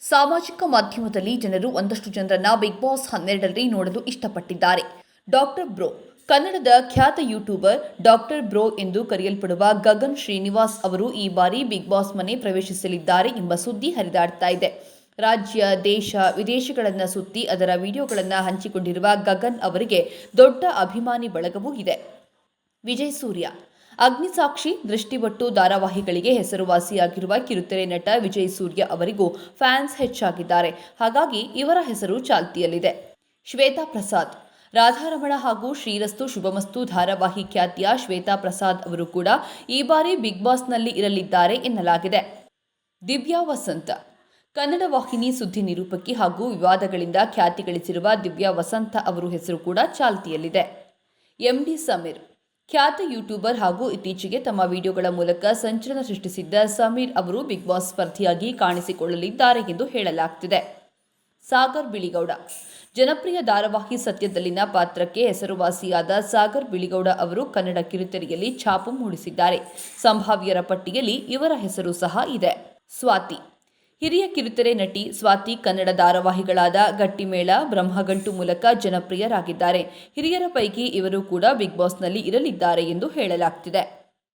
ಸಾಮಾಜಿಕ ಮಾಧ್ಯಮದಲ್ಲಿ ಜನರು ಒಂದಷ್ಟು ಜನರನ್ನ ಬಿಗ್ ಬಾಸ್ ಹನ್ನೆರಡರಲ್ಲಿ ನೋಡಲು ಇಷ್ಟಪಟ್ಟಿದ್ದಾರೆ. ಡಾಕ್ಟರ್ ಬ್ರೋ ಕನ್ನಡದ ಖ್ಯಾತ ಯೂಟ್ಯೂಬರ್ ಡಾಕ್ಟರ್ ಬ್ರೋ ಎಂದು ಕರೆಯಲ್ಪಡುವ ಗಗನ್ ಶ್ರೀನಿವಾಸ್ ಅವರು ಈ ಬಾರಿ ಬಿಗ್ ಬಾಸ್ ಮನೆ ಪ್ರವೇಶಿಸಲಿದ್ದಾರೆ ಎಂಬ ಸುದ್ದಿ ಹರಿದಾಡ್ತಾ ಇದೆ. ರಾಜ್ಯ, ದೇಶ, ವಿದೇಶಗಳನ್ನು ಸುತ್ತಿ ಅದರ ವಿಡಿಯೋಗಳನ್ನು ಹಂಚಿಕೊಂಡಿರುವ ಗಗನ್ ಅವರಿಗೆ ದೊಡ್ಡ ಅಭಿಮಾನಿ ಬಳಗವೂ ಇದೆ. ವಿಜಯ್ ಸೂರ್ಯ ಅಗ್ನಿಸಾಕ್ಷಿ ದೃಷ್ಟಿಬಟ್ಟು ಧಾರಾವಾಹಿಗಳಿಗೆ ಹೆಸರುವಾಸಿಯಾಗಿರುವ ಕಿರುತೆರೆ ನಟ ವಿಜಯ್ ಸೂರ್ಯ ಅವರಿಗೂ ಫ್ಯಾನ್ಸ್ ಹೆಚ್ಚಾಗಿದ್ದಾರೆ. ಹಾಗಾಗಿ ಇವರ ಹೆಸರು ಚಾಲ್ತಿಯಲ್ಲಿದೆ. ಶ್ವೇತಾ ಪ್ರಸಾದ್. ರಾಧಾರಮಣ ಹಾಗೂ ಶ್ರೀರಸ್ತು ಶುಭಮಸ್ತು ಧಾರಾವಾಹಿ ಖ್ಯಾತಿಯ ಶ್ವೇತಾ ಪ್ರಸಾದ್ ಅವರು ಕೂಡ ಈ ಬಾರಿ ಬಿಗ್ ಬಾಸ್ನಲ್ಲಿ ಇರಲಿದ್ದಾರೆ ಎನ್ನಲಾಗಿದೆ. ದಿವ್ಯಾ ವಸಂತ. ಕನ್ನಡ ವಾಹಿನಿ ಸುದ್ದಿ ನಿರೂಪಕಿ ಹಾಗೂ ವಿವಾದಗಳಿಂದ ಖ್ಯಾತಿ ಗಳಿಸಿರುವ ದಿವ್ಯಾ ವಸಂತ ಅವರು ಹೆಸರು ಕೂಡ ಚಾಲ್ತಿಯಲ್ಲಿದೆ. ಎಂಡಿ ಸಮೀರ್. ಖ್ಯಾತ ಯೂಟ್ಯೂಬರ್ ಹಾಗೂ ಇತ್ತೀಚೆಗೆ ತಮ್ಮ ವಿಡಿಯೋಗಳ ಮೂಲಕ ಸಂಚಲನ ಸೃಷ್ಟಿಸಿದ್ದ ಸಮೀರ್ ಅವರು ಬಿಗ್ ಬಾಸ್ ಸ್ಪರ್ಧಿಯಾಗಿ ಕಾಣಿಸಿಕೊಳ್ಳಲಿದ್ದಾರೆ ಎಂದು ಹೇಳಲಾಗ್ತಿದೆ. ಸಾಗರ್ ಬಿಳಿಗೌಡ. ಜನಪ್ರಿಯ ಧಾರಾವಾಹಿ ಸತ್ಯದಲ್ಲಿನ ಪಾತ್ರಕ್ಕೆ ಹೆಸರುವಾಸಿಯಾದ ಸಾಗರ್ ಬಿಳಿಗೌಡ ಅವರು ಕನ್ನಡ ಕಿರುತೆರೆಯಲ್ಲಿ ಛಾಪು ಮೂಡಿಸಿದ್ದಾರೆ. ಸಂಭಾವ್ಯರ ಪಟ್ಟಿಯಲ್ಲಿ ಇವರ ಹೆಸರು ಸಹ ಇದೆ. ಸ್ವಾತಿ. ಹಿರಿಯ ಕಿರುತೆರೆ ನಟಿ ಸ್ವಾತಿ ಕನ್ನಡ ಧಾರಾವಾಹಿಗಳಾದ ಗಟ್ಟಿಮೇಳ, ಬ್ರಹ್ಮಗಂಟು ಮೂಲಕ ಜನಪ್ರಿಯರಾಗಿದ್ದಾರೆ. ಹಿರಿಯರ ಪೈಕಿ ಇವರು ಕೂಡ ಬಿಗ್ ಬಾಸ್ನಲ್ಲಿ ಇರಲಿದ್ದಾರೆ ಎಂದು ಹೇಳಲಾಗ್ತಿದೆ.